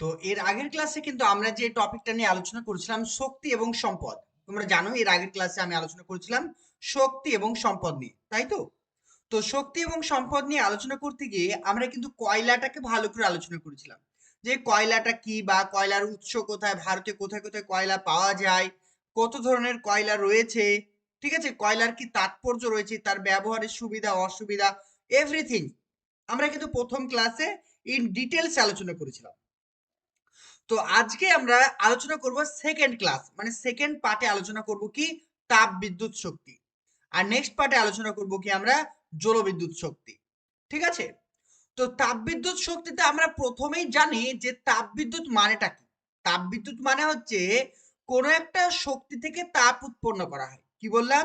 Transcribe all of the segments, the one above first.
তো এর আগের ক্লাসে কিন্তু আমরা যে টপিকটা নিয়ে আলোচনা করেছিলাম, শক্তি এবং সম্পদ। তোমরা জানো, এর আগের ক্লাসে আমি আলোচনা করেছিলাম শক্তি এবং সম্পদ নিয়ে, তাই তো? তো শক্তি এবং সম্পদ নিয়ে আলোচনা করতে গিয়ে আমরা কিন্তু কয়লাটাকে ভালো করে আলোচনা করেছিলাম। যে কয়লাটা কি বা কয়লার উৎস কোথায়, ভারতে কোথায় কোথায় কয়লা পাওয়া যায়, কত ধরনের কয়লা রয়েছে, ঠিক আছে? কয়লার কি তাৎপর্য রয়েছে, তার ব্যবহারের সুবিধা, অসুবিধা এভরিথিং আমরা কিন্তু প্রথম ক্লাসে ইন ডিটেলস আলোচনা করেছিলাম। তো আজকে আমরা আলোচনা করব সেকেন্ড ক্লাস মানে সেকেন্ড পার্টে আলোচনা করব কি? তাপ বিদ্যুৎ শক্তি। আর নেক্সট পার্টে আলোচনা করব কি আমরা? জলবিদ্যুৎ শক্তি। ঠিক আছে? তো তাপবিদ্যুৎ শক্তিতে আমরা প্রথমেই জানি যে তাপবিদ্যুৎ মানেটা কি? তাপবিদ্যুৎ মানে হচ্ছে কোনো একটা শক্তি থেকে তাপ উৎপন্ন করা হয়। কি বললাম?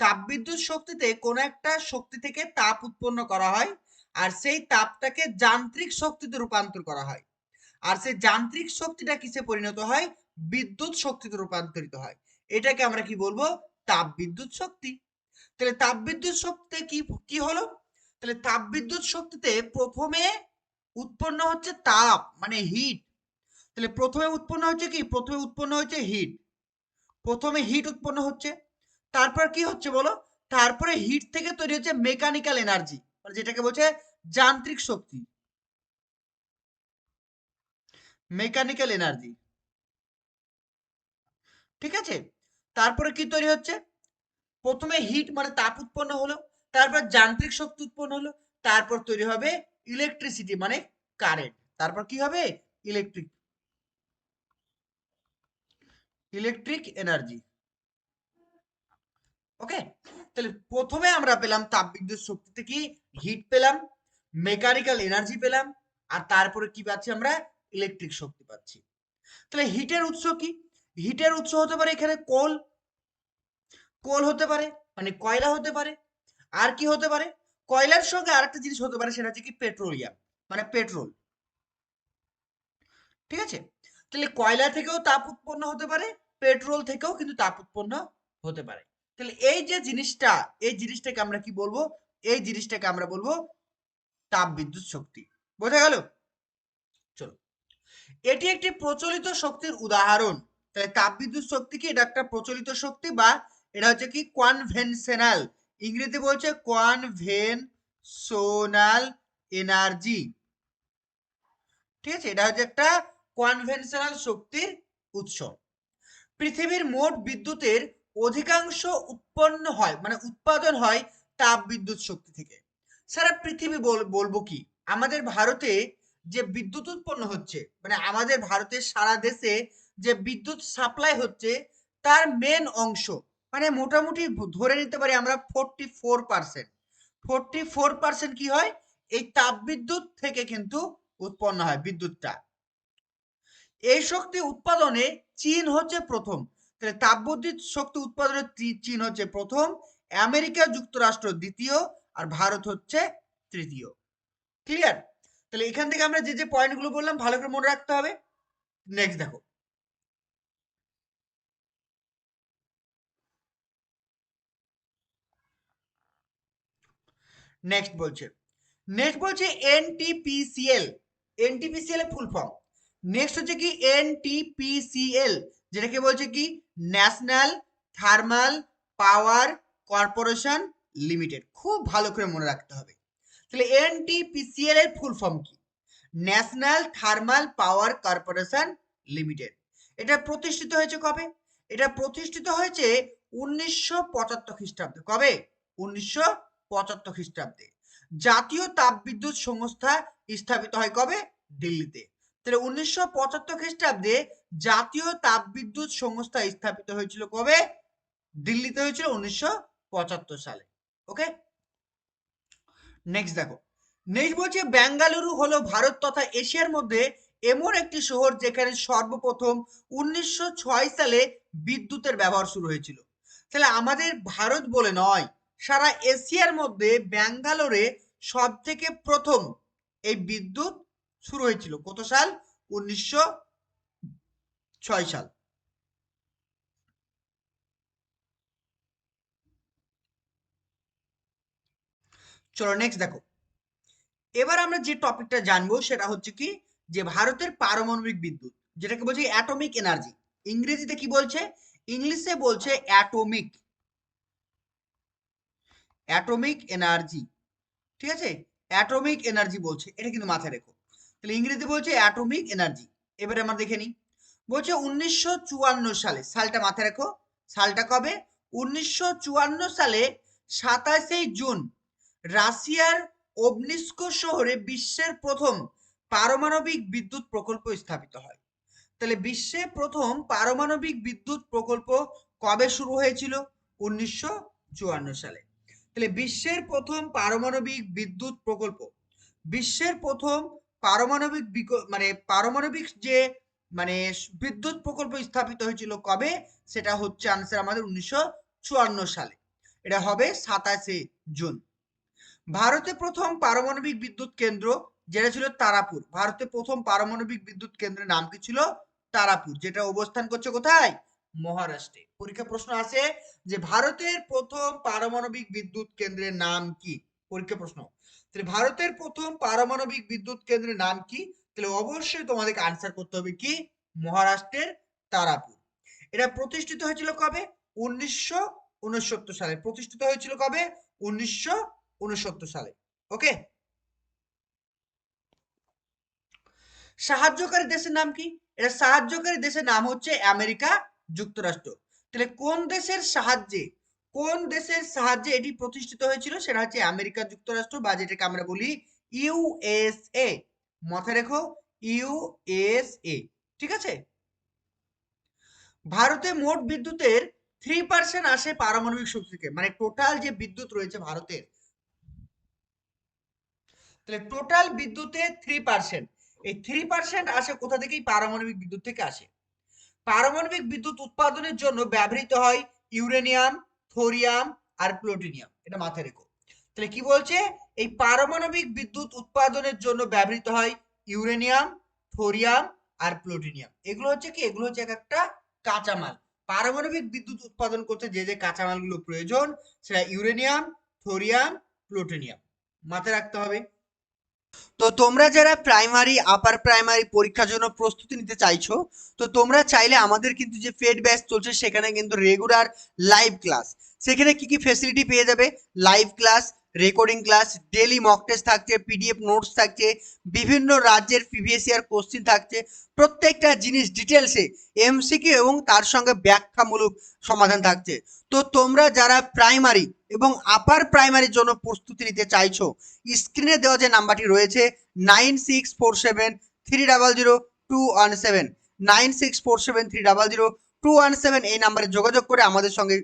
তাপবিদ্যুৎ শক্তিতে কোনো একটা শক্তি থেকে তাপ উৎপন্ন করা হয়, আর সেই তাপটাকে যান্ত্রিক শক্তিতে রূপান্তর করা হয়। আর সেই যান্ত্রিক শক্তিটা কিসে পরিণত হয়? বিদ্যুৎ শক্তিতে রূপান্তরিত হয়। এটাকে আমরা কি বলব? তাপবিদ্যুৎ শক্তি। তাহলে তাপবিদ্যুৎ শক্তিতে কি কি হলো? তাহলে তাপবিদ্যুৎ শক্তিতে প্রথমে উৎপন্ন হচ্ছে তাপ মানে হিট তাহলে প্রথমে উৎপন্ন হচ্ছে কি? প্রথমে উৎপন্ন হচ্ছে হিট প্রথমে হিট উৎপন্ন হচ্ছে। তারপর কি হচ্ছে বলো? তারপরে হিট থেকে তৈরি হচ্ছে মেকানিক্যাল এনার্জি মানে যেটাকে বলছে যান্ত্রিক শক্তি। মেকানিক্যাল এনার্জি ঠিক আছে? তারপরে কি তৈরি হচ্ছে? প্রথমে হিট মানে তাপ উৎপন্ন হলো, তারপর যান্ত্রিক শক্তি উৎপন্ন হলো, তারপর তৈরি হবে ইলেকট্রিসিটি মানে কারেন্ট তারপর কি হবে? ইলেকট্রিক ইলেকট্রিক এনার্জি ওকে তাহলে প্রথমে আমরা পেলাম তাপবিদ্যুৎ শক্তিতে কি? হিট পেলাম মেকানিক্যাল এনার্জি পেলাম, আর তারপরে কি পাচ্ছি আমরা? ইলেকট্রিক শক্তি পাচ্ছি। তাহলে হিটের উৎস কি? হিটের উৎস হতে পারে এখানে কোল। কোল হতে পারে মানে কয়লা হতে পারে। আর কি হতে পারে? কয়লার সঙ্গে আরেকটা জিনিস হতে পারে, সেটা হচ্ছে কি পেট্রোলিয়াম মানে পেট্রোল। ঠিক আছে? তাহলে কয়লা থেকেও তাপ উৎপন্ন হতে পারে, পেট্রোল থেকেও কিন্তু তাপ উৎপন্ন হতে পারে। তাহলে এই যে জিনিসটা, এই জিনিসটাকে আমরা কি বলব? এই জিনিসটাকে আমরা বলব তাপ বিদ্যুৎ শক্তি। বোঝা গেল? এটি একটি প্রচলিত শক্তির উদাহরণ। তাহলে তাপবিদ্যুৎ শক্তি কি? এটা একটা প্রচলিত শক্তি বা এটা হচ্ছে কি? কনভেনশনাল ইংরেজি বলছে কনভেনশনাল এনার্জি ঠিক আছে? এটা হচ্ছে একটা কনভেনশনাল শক্তির উৎস। পৃথিবীর মোট বিদ্যুতের অধিকাংশ উৎপন্ন হয় মানে উৎপাদন হয় তাপ বিদ্যুৎ শক্তি থেকে। সারা পৃথিবী বলব কি? আমাদের ভারতে যে বিদ্যুৎ উৎপন্ন হচ্ছে মানে আমাদের ভারতের সারা দেশে যে বিদ্যুৎ সাপ্লাই হচ্ছে, তার মেন অংশ মানে মোটামুটি ধরে নিতে পারি আমরা forty four percent forty four percent কি হয়? এই তাপবিদ্যুৎ থেকে কিন্তু উৎপন্ন হয় বিদ্যুৎটা। এই শক্তি উৎপাদনে চীন হচ্ছে প্রথম। তাহলে তাপবিদ্যুৎ শক্তি উৎপাদনে চীন হচ্ছে প্রথম, আমেরিকা যুক্তরাষ্ট্র দ্বিতীয়, আর ভারত হচ্ছে তৃতীয়। ক্লিয়ার তাহলে এখান থেকে আমরা যে যে পয়েন্টগুলো বললাম, ভালো করে মনে রাখতে হবে। নেক্সট দেখো। নেক্সট বলছে। নেক্সট বলছে এনটিপিসিএল এনটিপিসিএল এর ফুল ফর্ম নেক্সট হচ্ছে কি এনটিপিসিএল যেটাকে বলছে কি national thermal power corporation limited খুব ভালো করে মনে রাখতে হবে। তাহলে এনটিপিসিএল এর ফুল ফর্ম কি? National thermal power corporation limited এটা প্রতিষ্ঠিত হয়েছে কবে? এটা প্রতিষ্ঠিত হয়েছে উনিশশো পঁচাত্তর খ্রিস্টাব্দে। কবে? উনিশশো পঁচাত্তর খ্রিস্টাব্দে। জাতীয় তাপবিদ্যুৎ সংস্থা স্থাপিত হয় কবে? দিল্লিতে। তাহলে উনিশশো পঁচাত্তর খ্রিস্টাব্দে জাতীয় তাপবিদ্যুৎ সংস্থা স্থাপিত হয়েছিল কবে? দিল্লিতে হয়েছিল উনিশশো পঁচাত্তর সালে। ওকে নেক্সট দেখো। নেক্সট বলছে বেঙ্গালুরু হলো ভারত তথা এশিয়ার মধ্যে এমন একটি শহর যেখানে সর্বপ্রথম উনিশশো ছয় সালে বিদ্যুতের ব্যবহার শুরু হয়েছিল। তাহলে আমাদের ভারত বলে নয়, সারা এশিয়ার মধ্যে ব্যাঙ্গালোরে সব থেকে প্রথম এই বিদ্যুৎ শুরু হয়েছিল। কত সাল? উনিশশো ছয় সাল। চলো নেক্সট দেখো। এবার আমরা যে টপিকটা জানব সেটা হচ্ছে কি, যে ভারতের পারমাণবিক বিদ্যুৎ, যেটাকে বলছে অ্যাটমিক এনার্জি ইংরেজিতে কি বলছে? ইংলিশে বলছে অ্যাটমিক অ্যাটমিক এনার্জি ঠিক আছে? অ্যাটমিক এনার্জি বলছে, এটা কিন্তু মাথায় রেখো। তাহলে ইংরেজি বলছে অ্যাটমিক এনার্জি এবারে আমরা দেখে নিই। বলছে উনিশশো চুয়ান্ন সালে, সালটা মাথায় রেখো। সালটা কবে? উনিশশো চুয়ান্ন সালে সাতাশে জুন রাশিয়ার ওবনিস্ক শহরে বিশ্বের প্রথম পারমাণবিক বিদ্যুৎ প্রকল্প স্থাপিত হয়। তাহলে বিশ্বে প্রথম পারমাণবিক বিদ্যুৎ প্রকল্প কবে শুরু হয়েছিল? উনিশশো চুয়ান্ন সালে। তাহলে বিশ্বের প্রথম পারমাণবিক বিদ্যুৎ প্রকল্প, বিশ্বের প্রথম পারমাণবিক বিক- মানে পারমাণবিক যে মানে বিদ্যুৎ প্রকল্প স্থাপিত হয়েছিল কবে? সেটা হচ্ছে আনসার আমাদের উনিশশো চুয়ান্ন সালে। এটা হবে সাতাশে জুন। ভারতে প্রথম পারমাণবিক বিদ্যুৎ কেন্দ্র যেটা ছিল তারাপুর। ভারতে প্রথম পারমাণবিক বিদ্যুৎ কেন্দ্রের নাম কি ছিল? তারাপুর, যেটা অবস্থান করছে কোথায়? মহারাষ্ট্রে। পরীক্ষা প্রশ্ন আছে যে ভারতের প্রথম পারমাণবিক বিদ্যুৎ কেন্দ্রের নাম কি? পরীক্ষা প্রশ্ন। তাহলে ভারতের প্রথম পারমাণবিক বিদ্যুৎ কেন্দ্রের নাম কি? তাহলে অবশ্যই তোমাদেরকে আনসার করতে হবে কি? মহারাষ্ট্রের তারাপুর। এটা প্রতিষ্ঠিত হয়েছিল কবে? উনিশশো উনসত্তর সালে। প্রতিষ্ঠিত হয়েছিল কবে? উনিশশো উনসত্তর সালে, ওকে? সাহায্যকারী দেশের নাম কি? এটা সাহায্যকারী দেশের নাম হচ্ছে আমেরিকা যুক্তরাষ্ট্র। তাহলে কোন দেশের সাহায্যে, কোন দেশের সাহায্যে এটি প্রতিষ্ঠিত হয়েছিল? সেটা হচ্ছে আমেরিকা যুক্তরাষ্ট্র বা যেটাকে আমরা বলি ইউএসএ মাথায় রেখো ইউএসএ ঠিক আছে? ভারতে মোট বিদ্যুতের থ্রি পার্সেন্ট আসে পারমাণবিক শক্তি থেকে মানে টোটাল যে বিদ্যুৎ রয়েছে ভারতের তাহলে টোটাল বিদ্যুতের থ্রি পার্সেন্ট এই থ্রি পার্সেন্ট আসে কোথা থেকেই? পারমাণবিক বিদ্যুৎ থেকে আসে। পারমাণবিক বিদ্যুৎ উৎপাদনের জন্য ব্যবহৃত হয় ইউরেনিয়াম থোরিয়াম আর প্লুটোনিয়াম এটা মাথায় রেখো। তাহলে কি বলছে? এই পারমাণবিক বিদ্যুৎ উৎপাদনের জন্য ব্যবহৃত হয় ইউরেনিয়াম থোরিয়াম আর প্লুটোনিয়াম এগুলো হচ্ছে কি? এগুলো হচ্ছে এক একটা কাঁচামাল। পারমাণবিক বিদ্যুৎ উৎপাদন করতে যে যে কাঁচামালগুলো প্রয়োজন, সেটা ইউরেনিয়াম থোরিয়াম প্লুটোনিয়াম মাথায় রাখতে হবে। তো তোমরা যারা প্রাইমারি আপার প্রাইমারি পরীক্ষার জন্য প্রস্তুতি নিতে চাইছো, তো তোমরা চাইলে আমাদের কিন্তু যে ফেড ব্যাচ চলছে সেখানে কিন্তু রেগুলার লাইভ ক্লাস সেখানে কি কি ফেসিলিটি পেয়ে যাবে? Live class recording class daily mock test থাকছে পিডিএফ নোটস থাকছে, বিভিন্ন রাজ্যের প্রিভিয়াস ইয়ার কোশ্চিন থাকছে। প্রত্যেকটা জিনিস ডিটেলসে এমসিকিউ এবং তার সঙ্গে ব্যাখ্যামূলক সমাধান থাকছে। তো তোমরা যারা প্রাইমারি এবং আপার প্রাইমারির জন্য প্রস্তুতি নিতে চাইছো স্ক্রিনে দেওয়া যে নাম্বারটি রয়েছে nine six four seven three double zero two one seven nine six four seven three double zero two one seven এই নাম্বারে যোগাযোগ করে আমাদের সঙ্গে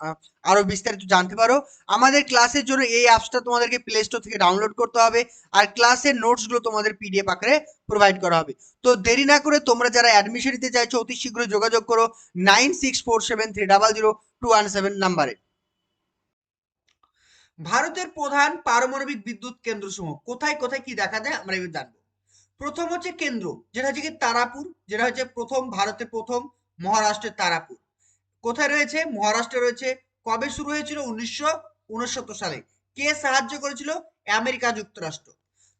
আহ, আরও বিস্তারিত জানতে পারো। আমাদের ক্লাসের জন্য এই অ্যাপসটা তোমাদেরকে প্লে স্টোর থেকে ডাউনলোড করতে হবে আর ক্লাসের নোটসগুলো তোমাদের পিডিএফ আকারে প্রোভাইড করা হবে। তো দেরি না করে তোমরা যারা অ্যাডমিশন নিতে চাইছো অতি শীঘ্রই যোগাযোগ করো nine six four seven three double zero two one seven নাম্বারে ভারতের প্রধান পারমাণবিক বিদ্যুৎ কেন্দ্র সমূহ কোথায় কোথায় কি দেখা যায় আমরা এবার জানব। প্রথম হচ্ছে কেন্দ্র যেটা হচ্ছে তারাপুর যেটা হচ্ছে প্রথম ভারতের প্রথম মহারাষ্ট্রের তারাপুর। কোথায় রয়েছে? মহারাষ্ট্রে রয়েছে। কবে শুরু হয়েছিল? উনিশশো উনসত্তর সালে। কে সাহায্য করেছিল? আমেরিকা যুক্তরাষ্ট্র।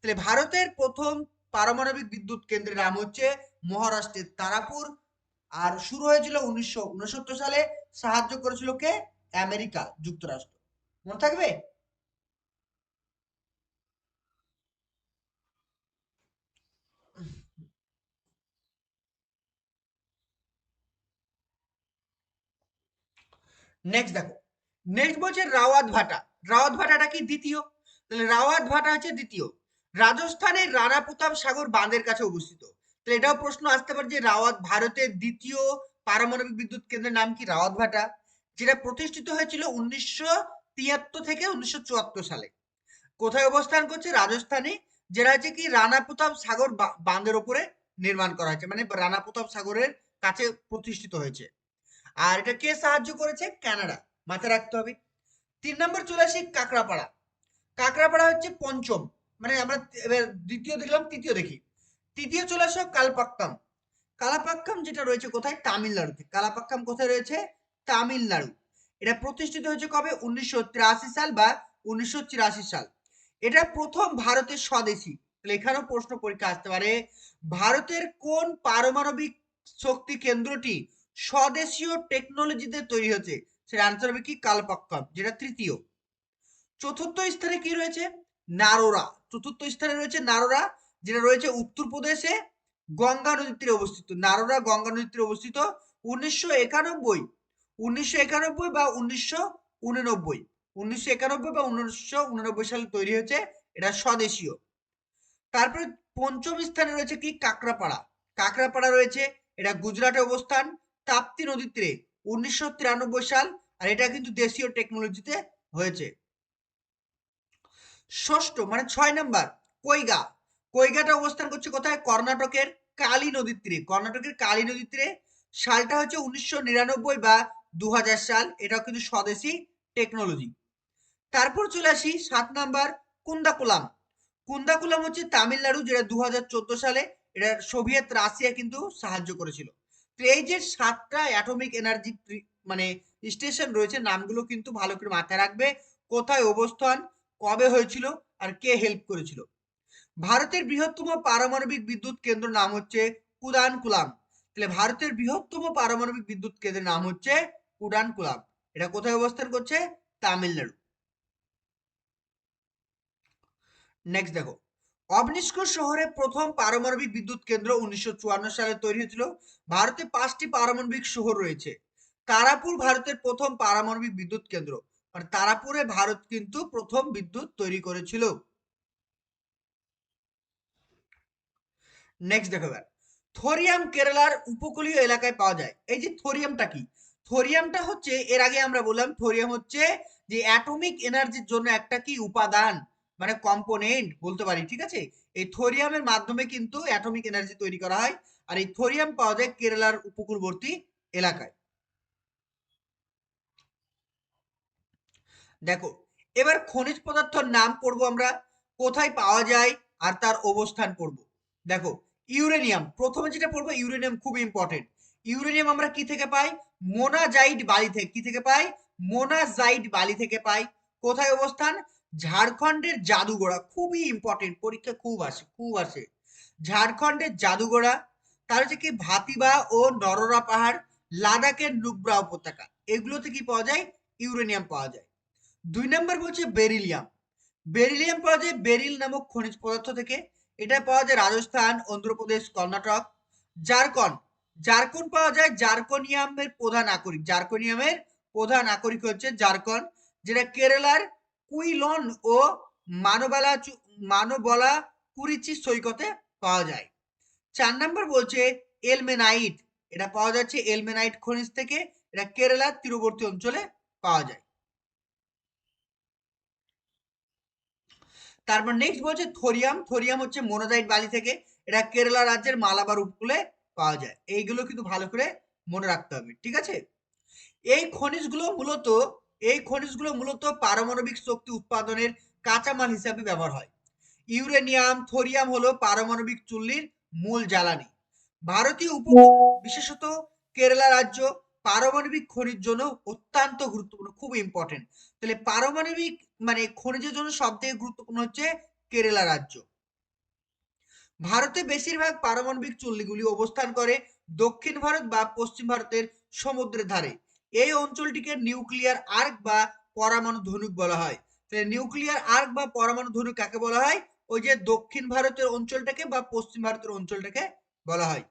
তাহলে ভারতের প্রথম পারমাণবিক বিদ্যুৎ কেন্দ্রের নাম হচ্ছে মহারাষ্ট্রের তারাপুর। আর শুরু হয়েছিল উনিশশো উনসত্তর সালে। সাহায্য করেছিল কে? আমেরিকা, যুক্তরাষ্ট্র। মনে থাকবে? নেক্সট দেখো। নেক্সট বলছে রাওয়াত ভাটা। রাওয়াত ভাটাটা কি? দ্বিতীয়। তাহলে রাওয়াত ভাটা হচ্ছে দ্বিতীয়। রাজস্থানের রানা প্রতাপ সাগর বাঁধের কাছে অবস্থিত। তাহলে এটাও প্রশ্ন আসতে পারে যে রাওয়াত ভারতের দ্বিতীয় পারমাণবিক বিদ্যুৎ কেন্দ্রের নাম কি? রাওয়াত ভাটা। যেটা প্রতিষ্ঠিত হয়েছিল উনিশশো তিয়াত্তর থেকে উনিশশো চুয়াত্তর সালে। কোথায় অবস্থান করছে? রাজস্থানে। যেটা হচ্ছে কি? রানা প্রতাপ সাগর বাঁধের ওপরে নির্মাণ করা হয়েছে। মানে রানা প্রতাপ সাগরের কাছে প্রতিষ্ঠিত হয়েছে। আর এটা কে সাহায্য করেছে? কানাডা। মাথায় রাখতে হবে। তিন নম্বর চলে আসি কাকড়াপাড়া। কাকড়াপাড়া হচ্ছে পঞ্চম। মানে আমরা দ্বিতীয় দেখলাম, তৃতীয় দেখি। তৃতীয় চলে আসো কালপাক্কাম। কালাপাক্কাম যেটা রয়েছে কোথায়? তামিলনাড়ুতে। কালাপাক্কাম কোথায় রয়েছে? তামিলনাড়ু। এটা প্রতিষ্ঠিত হয়েছে কবে? উনিশশো তিরাশি সাল বা উনিশশো সাল। এটা প্রথম ভারতের স্বদেশী। এখানেও প্রশ্ন পরীক্ষা আসতে পারে। ভারতের কোন পারমাণবিক শক্তি কেন্দ্রটি স্বদেশীয় টেকনোলজিতে তৈরি হয়েছে, সেটা আনসার হবে কি কালপাক্কাম, যেটা তৃতীয়। চতুর্থ স্থানে কি রয়েছে? নারোরা। চতুর্থ স্থানে রয়েছে নারোরা, যেটা রয়েছে উত্তরপ্রদেশে, গঙ্গা নদীর তীরে অবস্থিত। নারোরা, গঙ্গা নদীর তীরে অবস্থিত উনিশশো একানব্বই। উনিশশো একানব্বই বা উনিশশো উননব্বই। উনিশশো একানব্বই বা উনিশশো উননব্বই সালে তৈরি হয়েছে, এটা স্বদেশীয়। তারপরে পঞ্চম স্থানে রয়েছে কি? কাকড়াপাড়া। কাকড়াপাড়া রয়েছে, এটা গুজরাটে অবস্থান। তাপ্তি নদীর উনিশশো সাল, আর এটা কিন্তু দেশীয় টেকনোলজিতে হয়েছে। ষষ্ঠ মানে ছয় নাম্বার, কৈগা। কৈগাটা অবস্থান করছে কোথায়? কর্ণাটকের কালী নদীর তীরে কর্ণাটকের কালী নদীর তীরে সালটা হচ্ছে উনিশশো নিরানব্বই বা দু হাজার সাল। এটাও কিন্তু স্বদেশী টেকনোলজি তারপর চলে আসি সাত নাম্বার, কুন্দাকুলাম। কুন্দাকুলাম হচ্ছে তামিলনাড়ু, যেটা দু হাজার চোদ্দ সালে, এটা সোভিয়েত রাশিয়া কিন্তু সাহায্য করেছিল। যে সাতটা অ্যাটমিক এনার্জি মানে স্টেশন রয়েছে, নামগুলো কিন্তু ভালো করে মাথায় রাখবে। কোথায় অবস্থান, কবে হয়েছিল, আর কে হেল্প করেছিল। ভারতের বৃহত্তম পারমাণবিক বিদ্যুৎ কেন্দ্র নাম হচ্ছে কুদানকুলাম তাহলে ভারতের বৃহত্তম পারমাণবিক বিদ্যুৎ কেন্দ্রের নাম হচ্ছে কুডান কুলাম এটা কোথায় অবস্থান করছে? তামিলনাড়ু। নেক্সট দেখো। অবনিষ্ক শহরে প্রথম পারমাণবিক বিদ্যুৎ কেন্দ্র উনিশশো চুয়ান্ন সালে তৈরি হয়েছিল। ভারতে পাঁচটি পারমাণবিক শহর রয়েছে। তারাপুর ভারতের প্রথম পারমাণবিক বিদ্যুৎ কেন্দ্র। আর তারাপুরে ভারত কিন্তু প্রথম বিদ্যুৎ তৈরি করেছিল। নেক্সট দেখো থোরিয়াম কেরালার উপকূলীয় এলাকায় পাওয়া যায়। এই যে থোরিয়ামটা কি? থোরিয়ামটা হচ্ছে, এর আগে আমরা বললাম, থোরিয়াম হচ্ছে যে অ্যাটমিক এনার্জির জন্য একটা কি? উপাদান। মানে কম্পোনেন্ট বলতে পারি, ঠিক আছে? এই থোরিয়ামের মাধ্যমে কিন্তু অ্যাটমিক এনার্জি তৈরি করা হয়, আর এই থোরিয়াম পাওয়া যায় কেরালার উপকূলবর্তী এলাকায়। দেখো, এবার খনিজ পদার্থের নাম পড়ব আমরা, কোথায় পাওয়া যায় আর তার অবস্থান পড়ব। দেখো ইউরেনিয়াম প্রথমে যেটা পড়ব ইউরেনিয়াম খুব ইম্পর্টেন্ট ইউরেনিয়াম আমরা কি থেকে পাই? মোনাজাইট বালি থেকে কি থেকে পাই? মোনাজাইট বালি থেকে পাই। কোথায় অবস্থান? ঝাড়খণ্ডের জাদুগোড়া, খুবই ইম্পর্টেন্ট পরীক্ষা খুব আসে খুব আসে। ঝাড়খণ্ডের জাদুগোড়া, তার হচ্ছে কি ভাতিবা ও নররা পাহাড়, লাদাখের নুব্রা উপত্যকা, এগুলোতে কি পাওয়া যায়? ইউরেনিয়াম পাওয়া যায়। দুই নম্বর বলছে বেরিলিয়াম। বেরিলিয়াম পাওয়া যায় বেরিল নামক খনিজ পদার্থ থেকে। এটা পাওয়া যায় রাজস্থান, অন্ধ্রপ্রদেশ, কর্ণাটক। জারকন জারকন পাওয়া যায় জারকনিয়ামের প্রধান আকরিক জারকনিয়ামের প্রধান আকরিক হচ্ছে জারকন যেটা কেরালার কুইলন ও মানবালা মানবলা কুরিচি সৈকতে পাওয়া যায়। চার নম্বর বলছে এলমেনাইট। এটা পাওয়া যাচ্ছে এলমেনাইট খনিজ থেকে। এটা কেরালার তীরবর্তী অঞ্চলে পাওয়া যায়। তারপর নেক্সট বলছে থোরিয়াম। থোরিয়াম হচ্ছে মোনোজাইট বালি থেকে। এটা কেরালা রাজ্যের মালাবার উপকূলে পাওয়া যায়। এইগুলো কিন্তু ভালো করে মনে রাখতে হবে। ঠিক আছে? এই খনিজগুলো মূলত এই খনিজগুলো মূলত পারমাণবিক শক্তি উৎপাদনের কাঁচামাল হিসাবে ব্যবহার হয়। ইউরেনিয়াম, থোরিয়াম হলো পারমাণবিক চুল্লির মূল জ্বালানি। ভারতীয় উপকূল বিশেষত কেরালা রাজ্য পারমাণবিক খনির জন্য অত্যন্ত গুরুত্বপূর্ণ, খুব ইম্পর্টেন্ট তাহলে পারমাণবিক মানে খনিজের জন্য সব থেকে গুরুত্বপূর্ণ হচ্ছে কেরালা রাজ্য। ভারতে বেশিরভাগ পারমাণবিক চুল্লিগুলি অবস্থান করে দক্ষিণ ভারত বা পশ্চিম ভারতের সমুদ্রের ধারে। এই অঞ্চলটিকে নিউক্লিয়ার আর্ক বা পরমাণু ধনুক বলা হয়। তাহলে নিউক্লিয়ার আর্ক বা পরমাণু ধনুক কাকে বলা হয়? ওই যে দক্ষিণ ভারতের অঞ্চলটাকে বা পশ্চিম ভারতের অঞ্চলটাকে বলা হয়।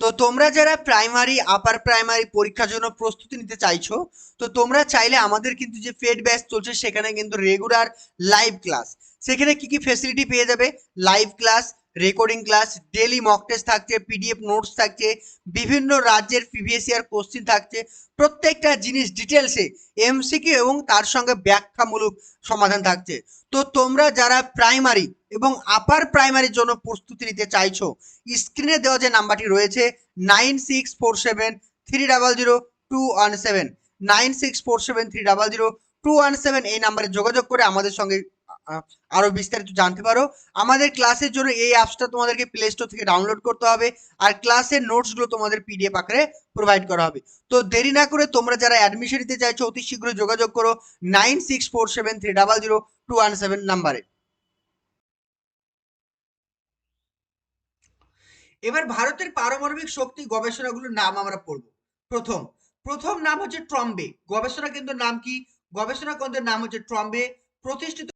তো তোমরা যারা প্রাইমারি, আপার প্রাইমারি পরীক্ষার জন্য প্রস্তুতি নিতে চাইছো, তো তোমরা চাইলে আমাদের কিন্তু যে ফেড ব্যাচ চলছে সেখানে কিন্তু রেগুলার লাইভ ক্লাস সেখানে কি কি ফেসিলিটি পেয়ে যাবে? Live class recording class daily mock test থাকছে পিডিএফ নোটস থাকছে, বিভিন্ন রাজ্যের প্রিভিয়াস ইয়ার কোশ্চিন থাকছে, প্রত্যেকটা জিনিস ডিটেলসে এমসিকিউ এবং তার সঙ্গে ব্যাখ্যামূলক সমাধান থাকছে। তো তোমরা যারা প্রাইমারি এবং আপার প্রাইমারির জন্য প্রস্তুতি নিতে চাইছো স্ক্রিনে দেওয়া যে নাম্বারটি রয়েছে nine six four seven three double zero two one seven nine six four seven three double zero two one seven এই নাম্বারে যোগাযোগ করে আমাদের সঙ্গে আরও বিস্তারিত জানতে পারো। আমাদের ক্লাসের জন্য এই অ্যাপসটা তোমাদেরকে প্লে স্টোর থেকে ডাউনলোড করতে হবে আর ক্লাসের নোটসগুলো তোমাদের পিডিএফ আকারে প্রোভাইড করা হবে। তো দেরি না করে তোমরা যারা অ্যাডমিশন নিতে চাইছো, অতি শীঘ্রই যোগাযোগ করো nine six four seven three double zero two one seven নাম্বারে এবার ভারতের পারমাণবিক শক্তি গবেষণাগুলোর নাম আমরা পড়ব। প্রথম প্রথম নাম হচ্ছে ট্রম্বে গবেষণা কেন্দ্রের নাম কি? গবেষণা কেন্দ্রের নাম হচ্ছে ট্রম্বে প্রতিষ্ঠিত